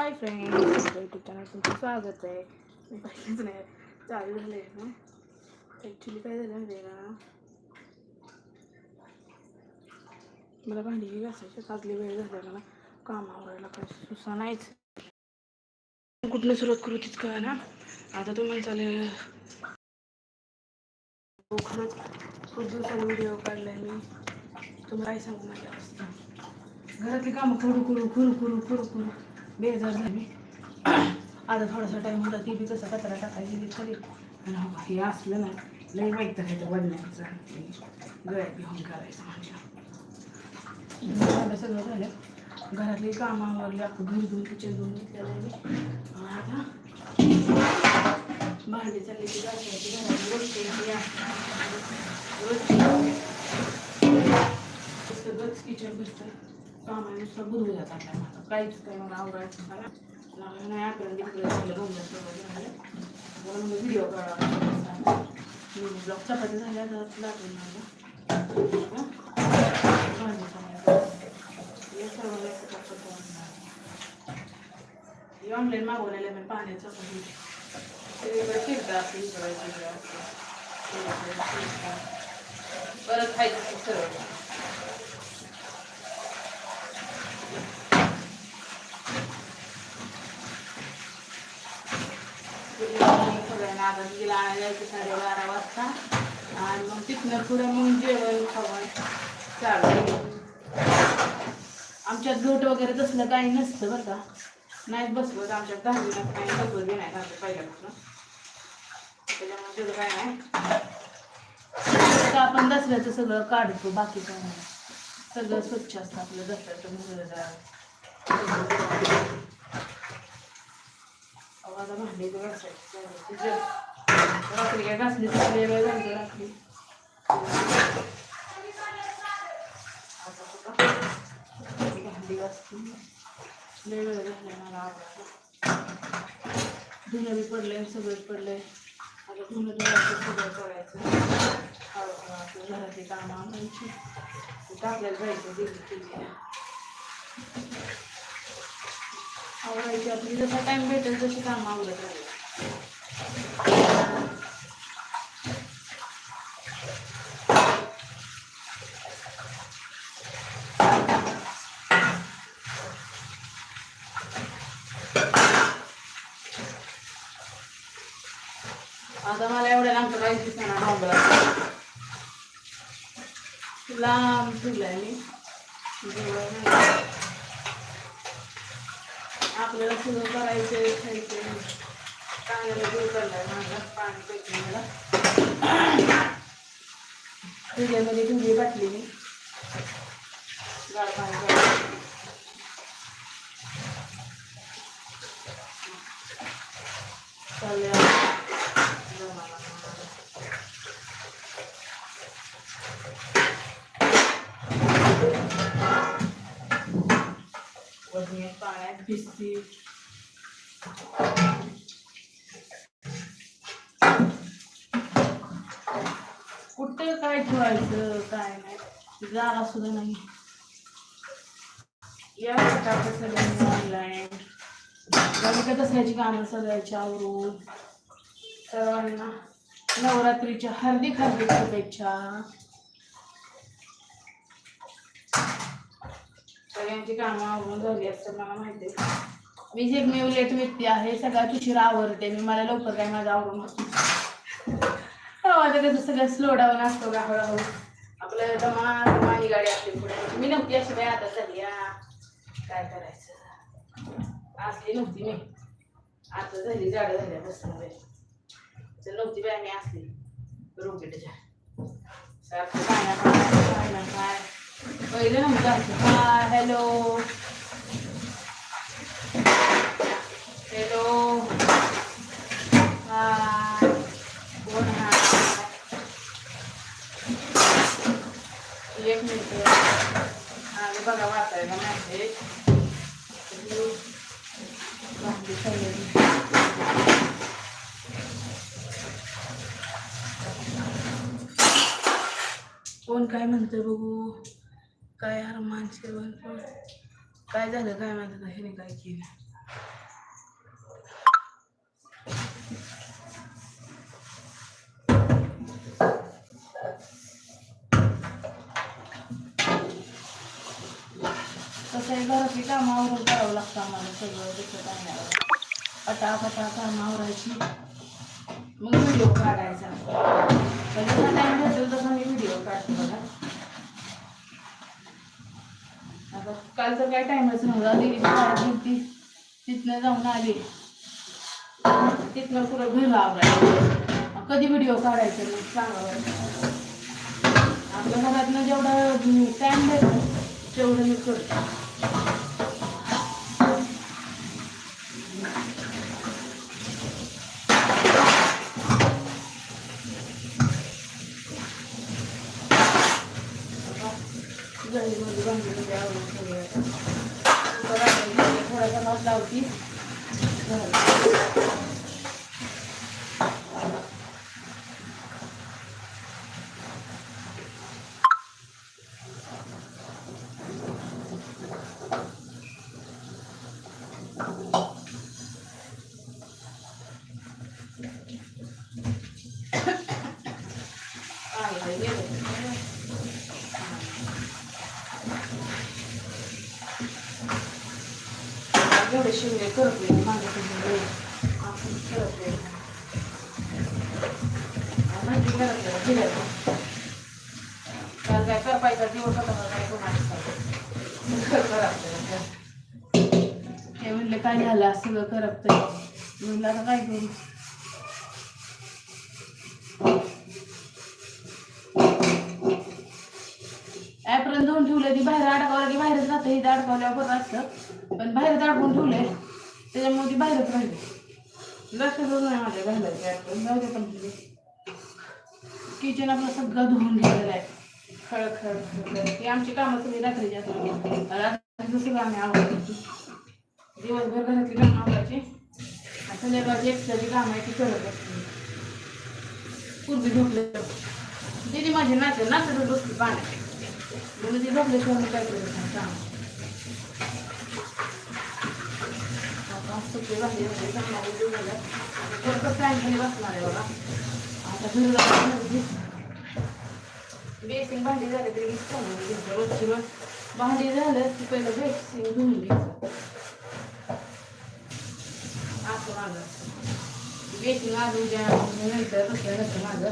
Hi friends YouTube channel तुमचं स्वागत आहे. मी पहिलेच नाही चालू झालं आहे ना. ॲक्च्युली काय झालं म्हणजे आहे का? मला भांडी घासायची आजली वेळ झाला मला कामावरायला काय सुसा नाहीच. कुठनं सुरुवात करू तीच कळा ना आता तुम्ही चालेल खरंच खूप दिवसांनी व्हिडिओ काढलाय मी. तुम्हाला काय सांगू माझ्या अवस्था? घरातली कामं करू करू करू करू करू करू. बेजार झाली आता थोडासा टाईम होता ती बी कसा कचरा टाकायची ती आणि हे असलं ना लई माहीत तर बनण्याचं गळ्यात घेऊन करायचं म्हणजे सगळं झालं. घरातली कामं आवरली अख्खं घर धुवून किचन धुवून घेतलेलं आहे आता भांडी चालली की घासायची घरातली रोजची रोजची. सगळंच किचन बसतं. कामाने नुसतं बुधू जातात आपल्याला आता काहीच काही मला आवडायचं मला मला नाही आपण तिकडे झालं झालं. म्हणून मी व्हिडिओ काढा मी ब्लॉग चपाती झाल्या तर लागून मला सर्व हे ऑनलाईन मागवलेलं मी पाण्याचं पण सगळीकडे फिरतं इकडे परत खायचं सर्व. सगळ्यांना आता गेला आणायला जायचं साडेबारा वाजता. आणि मग तिथनं पुढं मग जेवण खावण चालू आमच्यात गट वगैरे तसलं काही नसतं बरं का. नाहीच बसवत आमच्यात दहावीला काही बसवत बी नाही दहावी पहिल्यापासून. त्याच्यामुळे तिथं काय नाही. आपण दसऱ्याचं सगळं काढतो बाकी काय नाही. सगळं स्वच्छ असतं आपलं दसऱ्याचं मुलं आता भांडी तर घासायची. रात्री काय घासली तर वेळ झाली रात्री. आता भांडी घासली लय वेळ झाली मला आवडतं धुणं बी पडलंय सगळंच पडलंय. आता धुणं धुवायचं सगळं करायचं. हळूहळू आपलं घरातली कामं आणायची कुठं जायचं दिली तिथे आवडायची आपली जसा टाइम भेटेल तशी कामं आवडत राहील आता मला एवढ्या लांब राहायची दिसणार डोंगरात. लांब फिरलाय मी. आपल्याला फुलं करायचं खायचे. चांगलं दूर करणार माझा पाणी प्यायचं मला. तुझ्यामध्ये तुझी बाटली मी गाळ पाणी प्यायचं. वरती पाण्यात भिजती कुठं काय ठेवायचं काय नाही. जागा सुद्धा नाही. या टाकत सगळ्यांनी ऑनलाईन बाकी दसऱ्याची कामं सगळ्याची आवरून सर्वांना नवरात्रीच्या हार्दिक हार्दिक शुभेच्छा. सगळ्यांची कामं आवरून झाली असतं मला माहिती आहे. मी जे मी उलट व्यक्ती आहे सगळ्यात उशिरा आवरते. मी मला लवकर काय माझं आवरून होत कसं सगळं स्लो डाऊन असतो का? हळूहळू. आपलं जमा दमा ही गाडी असते पुढे मी नव्हती अशी बाई आता झाली काय करायचं? असली नव्हती मी. आता झाली झाडं झाल्या बसून बाई तर नव्हती बाई मी असली. रोकेटच्या सारखं काय ना काय काय ना काय पहिलं नव्हतं असं हाय हॅलो हॅलो हाय कोण हाय एक मिनिट आणि बघा वाचायला मेसेज भांडी सगळी कोण काय म्हणतं बघू काय अरमान सेवन पण काय झालं काय माझं ह्याने काय केलं तसं आहे घरातली कामं आवरून करावं लागतं आम्हाला सगळं दुसरं काय नाही आवडत. पटापटा कामं आवरायची मग व्हिडिओ काढायचा पण जसा टाईम भेटेल तसा मी व्हिडिओ काढते बघा आता काल तर काय टाईमच नव्हता. तिथनं जाऊन आली. तिथनं पुरं घर आवरायचं कधी व्हिडिओ काढायचे मग सांगा आपल्या घरातनं जेवढा टाईम भेटतो तेवढं मी करतो. गळीमध्ये बांधलेली आवडून सगळं थोडासा भात लावती झालं. आहे, आहे, गेलं. एवढे शिवले माझ्याकडे आपण माहिती काय करपायचा दिवस होता काय कोणाचा ते म्हणले काय झालं असं सगळं करपतंय म्हणलं आता काय करू ॲप्रन धुवून ठेवलं ती बाहेर अडकावलं की बाहेरच राहतं हे अडकावल्यावर बरं असतं. पण बाहेर अडकून ठेवलंय. त्याच्यामुळे ती बाहेरच राहिली. लक्षातच नाही माझ्या घालायचं जाऊ दे पण किचन आपलं सगळं धुवून घेतलेलं आहे. खळ खळ खळ ती आमची कामं सगळी रात्रीची असतात रात्री जसं आम्ही आवडतो दिवसभर घरातली कामं आवडायची आणि संध्याकाळची एक्स्ट्राची कामं आहे ती करत असते पूर्वी झोपले दिदी माझी नाच नाचत बसली पाण्यात. म्हणून ती झोपल्याशिवाय काय करत नाही. काम आता सुट्टी झाली चांगला उद्योग झाला बसणार आहे बघा आता घरी बेसिंग भांडी झाले तरी चांगलं घ्यायचं रोजची रोज भांडी झालं की पहिलं बेसिंग धुवून घ्यायचं असं माझं बेसिंग आज उद्या नंतर नसतं माझं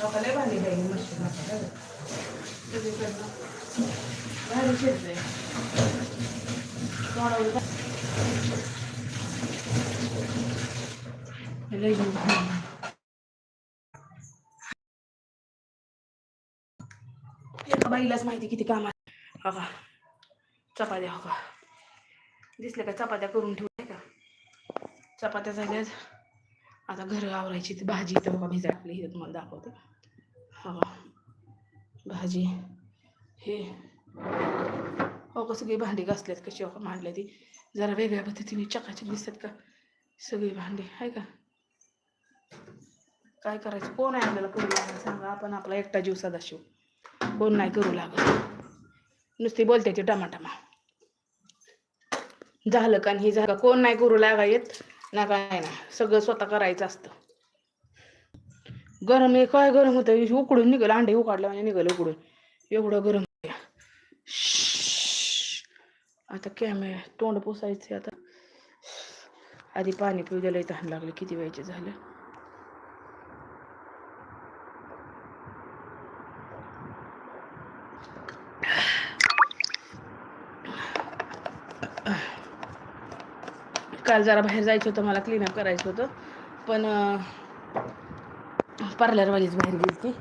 लोकांना भांडी जाईल मशीन आता सगळीकडनं भारी शिरतंय एका बाईलाच माहिती किती काम आहे हो का? चपात्या हो का? दिसल्या का चपात्या करून ठेवल्या का? चपात्या झाल्यात. आता घर आवरायची ती भाजी तर बघा भिजा टाकली हे तुम्हाला दाखवते. हो भाजी हे. हो का सगळी भांडी घासल्यात कशी हो का? मांडल्या ती. जरा वेगळ्या पद्धतीने चकाचक दिसतात का? सगळी भांडी आहे का? काय करायचं? कोण आहे आपल्याला करू लागत सांगा आपण आपला एकटा जीव सदाशिव कोण नाही करू लागत नुसती बोलते ती टमाटमा झालं का आणि हे झालं कोण नाही करू लागा येत? ना काय ना. सगळं स्वतः करायचं असतं. गरम आहे. काय गरम होतं? उकडून निघालं. अंडे उकाडलं म्हणजे निघालं उकडून. एवढं गरम आता कॅमेरा तोंड पुसायचे आता. आधी पाणी पिऊ द्यायला तहान लागलं. किती वेळचे झालं? काल जरा बाहेर जायचं होतं मला क्लीनअप करायचं होतं. पण पार्लरवालीच बाहेर गेली ती.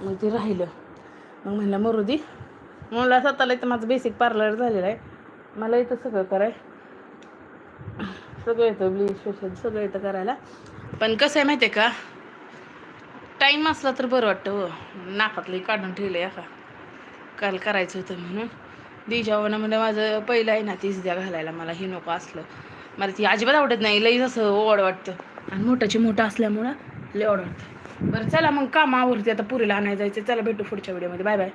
मग ते राहिलं. मग म्हणलं मरू दे मला स्वतःला इथं माझं बेसिक पार्लर झालेलं आहे. मला इथं सगळं कराय सगळं येतं ब्लीच फेशियल सगळं येतं करायला. पण कसं आहे माहिती आहे का? टाईम असला तर बरं वाटतं हो. नाकातलं काढून ठेवलं आहे का काल करायचं होतं म्हणून. दिजावानं म्हणजे माझं पहिलं आहे ना तीच द्या घालायला. मला हे नको असलं. मला ती अजिबात आवडत नाही. लई असं ओढ वाटतं. आणि मोठाची मोठं असल्यामुळं लई ओढ वाटतं. बरं चला मग काम आता पुरीला आणायला जायचं चला भेटू पुढच्या व्हिडिओमध्ये बाय बाय